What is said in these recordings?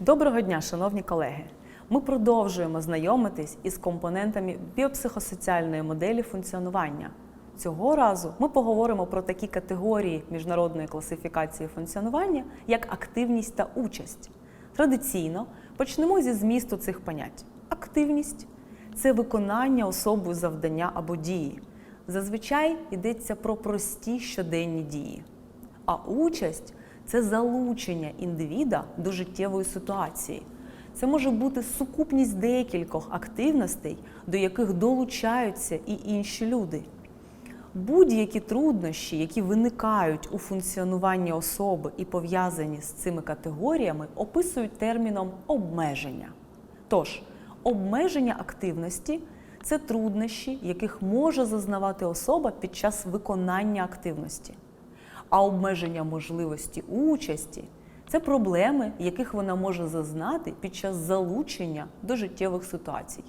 Доброго дня, шановні колеги! Ми продовжуємо знайомитись із компонентами біопсихосоціальної моделі функціонування. Цього разу ми поговоримо про такі категорії міжнародної класифікації функціонування, як активність та участь. Традиційно почнемо зі змісту цих понять. Активність це виконання особою завдання або дії. Зазвичай йдеться про прості щоденні дії. А участь це залучення індивіда до життєвої ситуації. Це може бути сукупність декількох активностей, до яких долучаються і інші люди. Будь-які труднощі, які виникають у функціонуванні особи і пов'язані з цими категоріями, описують терміном обмеження. Тож, обмеження активності це труднощі, яких може зазнавати особа під час виконання активності. А обмеження можливості участі це проблеми, яких вона може зазнати під час залучення до життєвих ситуацій.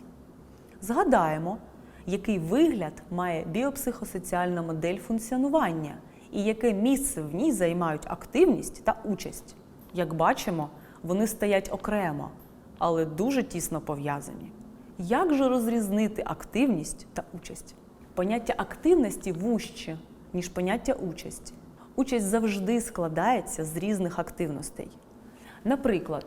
Згадаємо, який вигляд має біопсихосоціальна модель функціонування і яке місце в ній займають активність та участь. Як бачимо, вони стоять окремо, але дуже тісно пов'язані. Як же розрізнити активність та участь? Поняття активності вужче, ніж поняття участі. Участь завжди складається з різних активностей. Наприклад,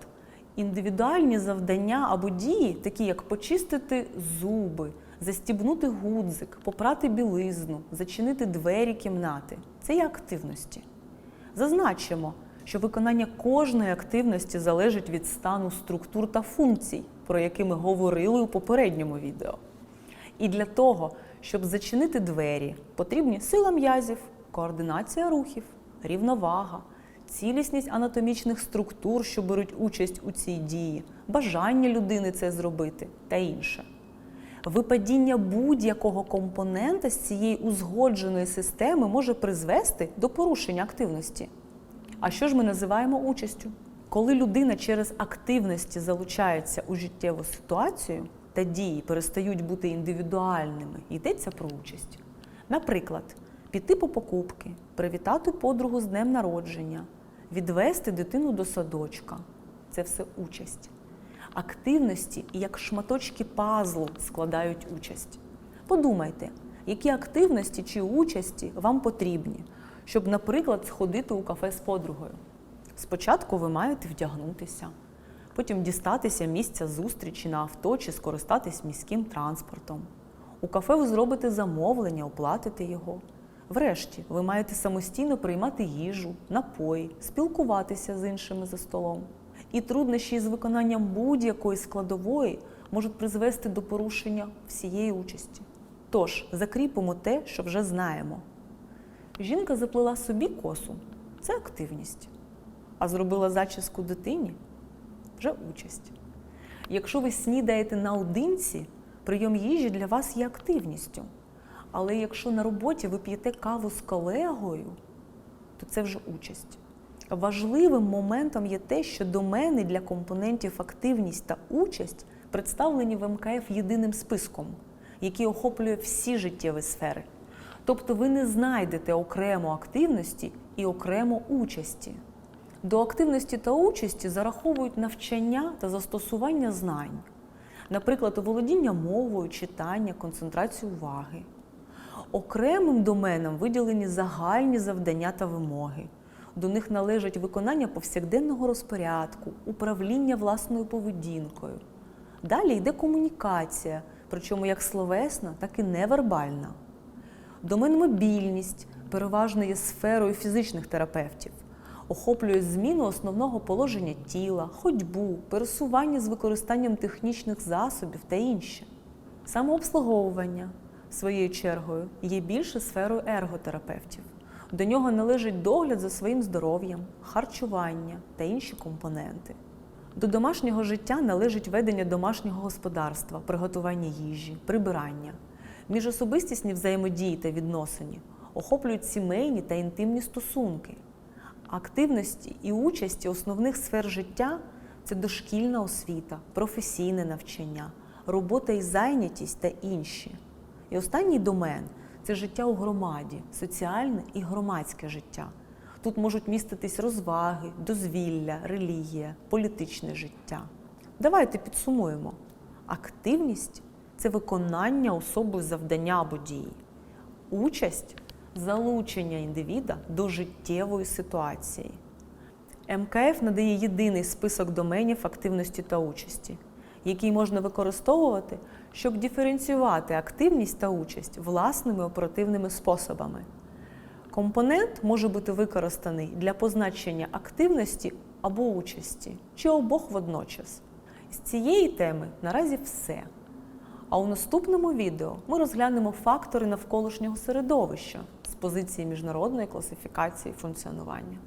індивідуальні завдання або дії, такі як почистити зуби, застібнути гудзик, попрати білизну, зачинити двері кімнати це є активності. Зазначимо, що виконання кожної активності залежить від стану структур та функцій, про які ми говорили у попередньому відео. І для того, щоб зачинити двері, потрібні сила м'язів, координація рухів, рівновага, цілісність анатомічних структур, що беруть участь у цій дії, бажання людини це зробити та інше. Випадіння будь-якого компонента з цієї узгодженої системи може призвести до порушення активності. А що ж ми називаємо участю? Коли людина через активності залучається у життєву ситуацію та дії перестають бути індивідуальними, йдеться про участь. Наприклад, піти по покупки, привітати подругу з днем народження, відвести дитину до садочка це все участь. Активності як шматочки пазлу складають участь. Подумайте, які активності чи участі вам потрібні, щоб, наприклад, сходити у кафе з подругою. Спочатку ви маєте вдягнутися, потім дістатися місця зустрічі на авто чи скористатись міським транспортом. У кафе ви зробите замовлення, оплатите його. Врешті, ви маєте самостійно приймати їжу, напої, спілкуватися з іншими за столом. І труднощі з виконанням будь-якої складової можуть призвести до порушення всієї участі. Тож, закріпимо те, що вже знаємо. Жінка заплела собі косу це активність, а зробила зачіску дитині вже участь. Якщо ви снідаєте наодинці, прийом їжі для вас є активністю. Але якщо на роботі ви п'єте каву з колегою, то це вже участь. Важливим моментом є те, що домени для компонентів активність та участь представлені в МКФ єдиним списком, який охоплює всі життєві сфери. Тобто ви не знайдете окремо активності і окремо участі. До активності та участі зараховують навчання та застосування знань, наприклад, володіння мовою, читання, концентрацію уваги. Окремим доменам виділені загальні завдання та вимоги. До них належать виконання повсякденного розпорядку, управління власною поведінкою. Далі йде комунікація, причому як словесна, так і невербальна. Домен мобільність переважно є сферою фізичних терапевтів, охоплює зміну основного положення тіла, ходьбу, пересування з використанням технічних засобів та інше. Самообслуговування, своєю чергою, є більше сферою ерготерапевтів. До нього належить догляд за своїм здоров'ям, харчування та інші компоненти. До домашнього життя належить ведення домашнього господарства, приготування їжі, прибирання. Міжособистісні взаємодії та відносини охоплюють сімейні та інтимні стосунки. Активності і участі основних сфер життя це дошкільна освіта, професійне навчання, робота і зайнятість та інші. І останній домен це життя у громаді, соціальне і громадське життя. Тут можуть міститись розваги, дозвілля, релігія, політичне життя. Давайте підсумуємо. Активність це виконання особою завдання або дії. Участь залучення індивіда до життєвої ситуації. МКФ надає єдиний список доменів активності та участі, який можна використовувати, щоб диференціювати активність та участь власними оперативними способами. Компонент може бути використаний для позначення активності або участі, чи обох водночас. З цієї теми наразі все. А у наступному відео ми розглянемо фактори навколишнього середовища з позиції міжнародної класифікації функціонування.